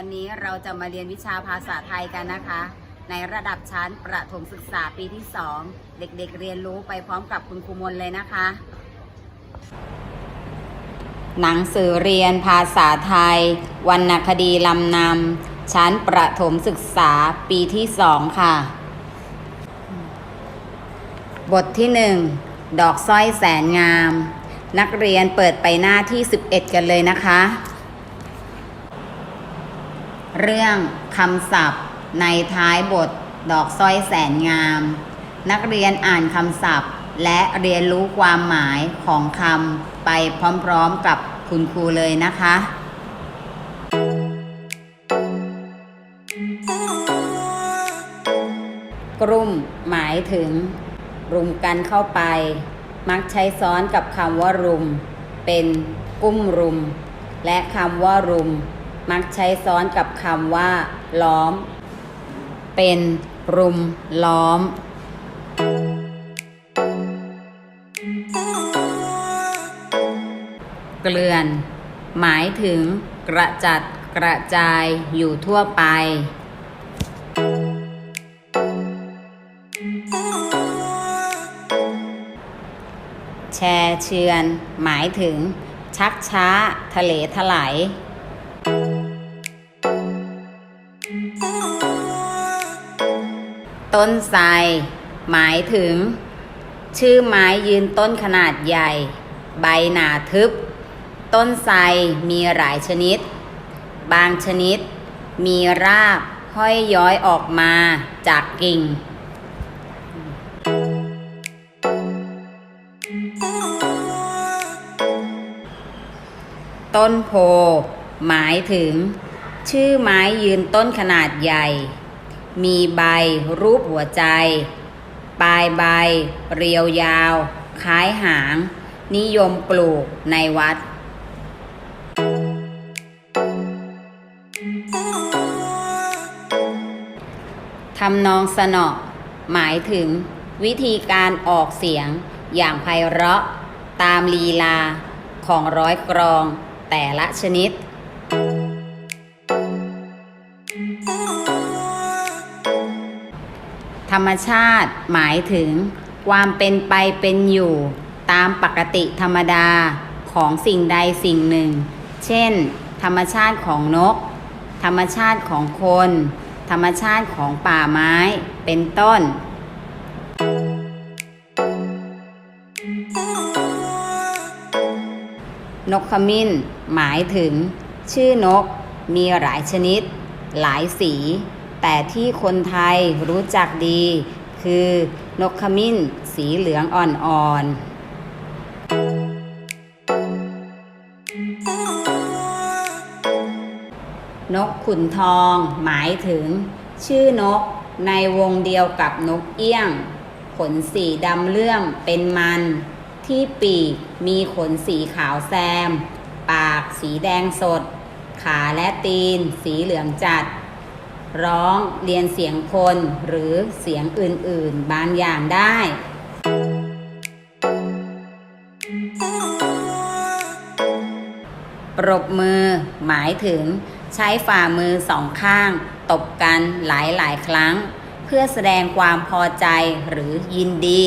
วันนี้เราจะมาเรียนวิชาภาษาไทยกันนะคะ ในระดับชั้นประถมศึกษาปีที่ 2 เด็กๆเรียนรู้ไปพร้อมกับคุณครูมนเลยนะคะ หนังสือเรียนภาษาไทย วรรณคดีลำนำชั้นประถมศึกษาปีที่ 2 ค่ะ บทที่ 1 ดอกสร้อยแสนงาม นักเรียนเปิดไปหน้าที่ 11 กันเลยนะคะ เรื่องคำศัพท์ ในท้ายบทดอกสร้อยแสนงาม นักเรียนอ่านคำศัพท์ และเรียนรู้ความหมายของคำไปพร้อมๆกับคุณครูเลยนะคะกลุ่มหมายถึง รุมกันเข้าไป มักใช้ซ้อนกับคำว่ารุม เป็นกุ้มรุม และคำว่ารุม มักใช้ซ้อนกับคำว่า ล้อม เป็นรุมล้อม เกลื่อน หมายถึง กระจัดกระจายอยู่ทั่วไป แชร์เชือน หมายถึง ชักช้า ทะเลถลาย ต้นไทรหมายถึง ชื่อไม้ยืนต้นขนาดใหญ่ ใบหนาทึบ ต้นไทรมีหลายชนิด บางชนิด มีรากห้อยย้อยออกมาจากกิ่งต้นโพหมายถึง ชื่อไม้ยืนต้นขนาดใหญ่ มีใบรูปหัวใจ ปลายใบ เรียวยาว คล้ายหาง นิยมปลูกในวัด ทำนองสนอหมายถึงวิธีการออกเสียงอย่างไพเราะ ตามลีลาของร้อยกรองแต่ละชนิด รรมชาติหมายถึง ความเป็นไปเป็นอยู่ ตามปกติธรรมดาของสิ่งใดสิ่งหนึ่ง เช่น ธรรมชาติของนก ธรรมชาติของคน ธรรมชาติของป่าไม้ เป็นต้น นกขมิ้น หมายถึง ชื่อนกมีหลายชนิด หลายสี แต่ที่คนไทยรู้จักดี คือนกขมิ้นสีเหลืองอ่อนๆ นกขุนทองหมายถึง ชื่อนกในวงเดียวกับนกเอี้ยง ขนสีดำเลื่อมเป็นมัน ที่ปีกมีขนสีขาวแซม ปากสีแดงสด ขาและตีนสีเหลืองจัด ร้องเรียนเสียงคนหรือเสียงอื่นๆ บางอย่างได้ ปรบมือ หมายถึง ใช้ฝ่ามือสองข้าง ตบกันหลายๆ ครั้ง เพื่อแสดงความพอใจหรือยินดี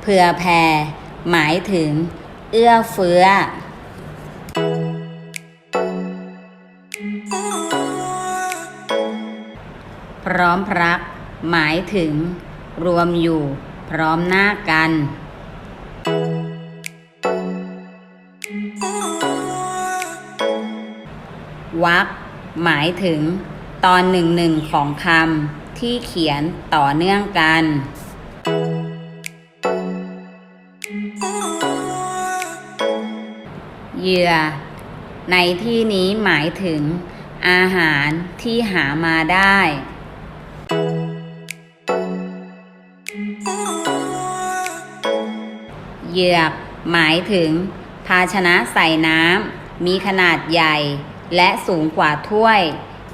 เผื่อแผ่หมายถึง เอื้อเฟื้อ ร้อมพรัก หมายถึง รวมอยู่ พร้อมหน้ากันวักหมายถึง ตอนหนึ่งหนึ่งของคำที่เขียนต่อเนื่องกัน เหยื่อ ในที่นี้หมายถึง อาหารที่หามาได้ เหยือกหมายถึง ภาชนะใส่น้ำมีขนาดใหญ่ และสูงกว่าถ้วย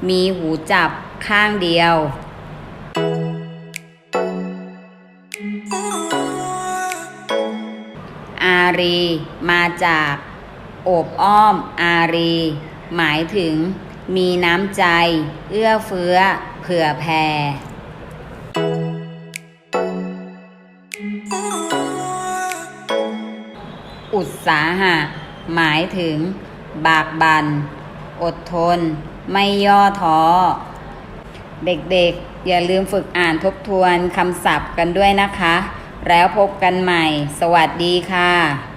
มีหูจับข้างเดียวอารีมาจากโอบอ้อมอารี หมายถึงมีน้ำใจ เอื้อเฟื้อ เผื่อแผ่ อุตสาหะ หมายถึง บากบัน่นอดทน ไม่ย่อท้อ เด็กๆ อย่าลืมฝึกอ่านทบทวนคำศัพท์กันด้วยนะคะ แล้วพบกันใหม่ สวัสดีค่ะ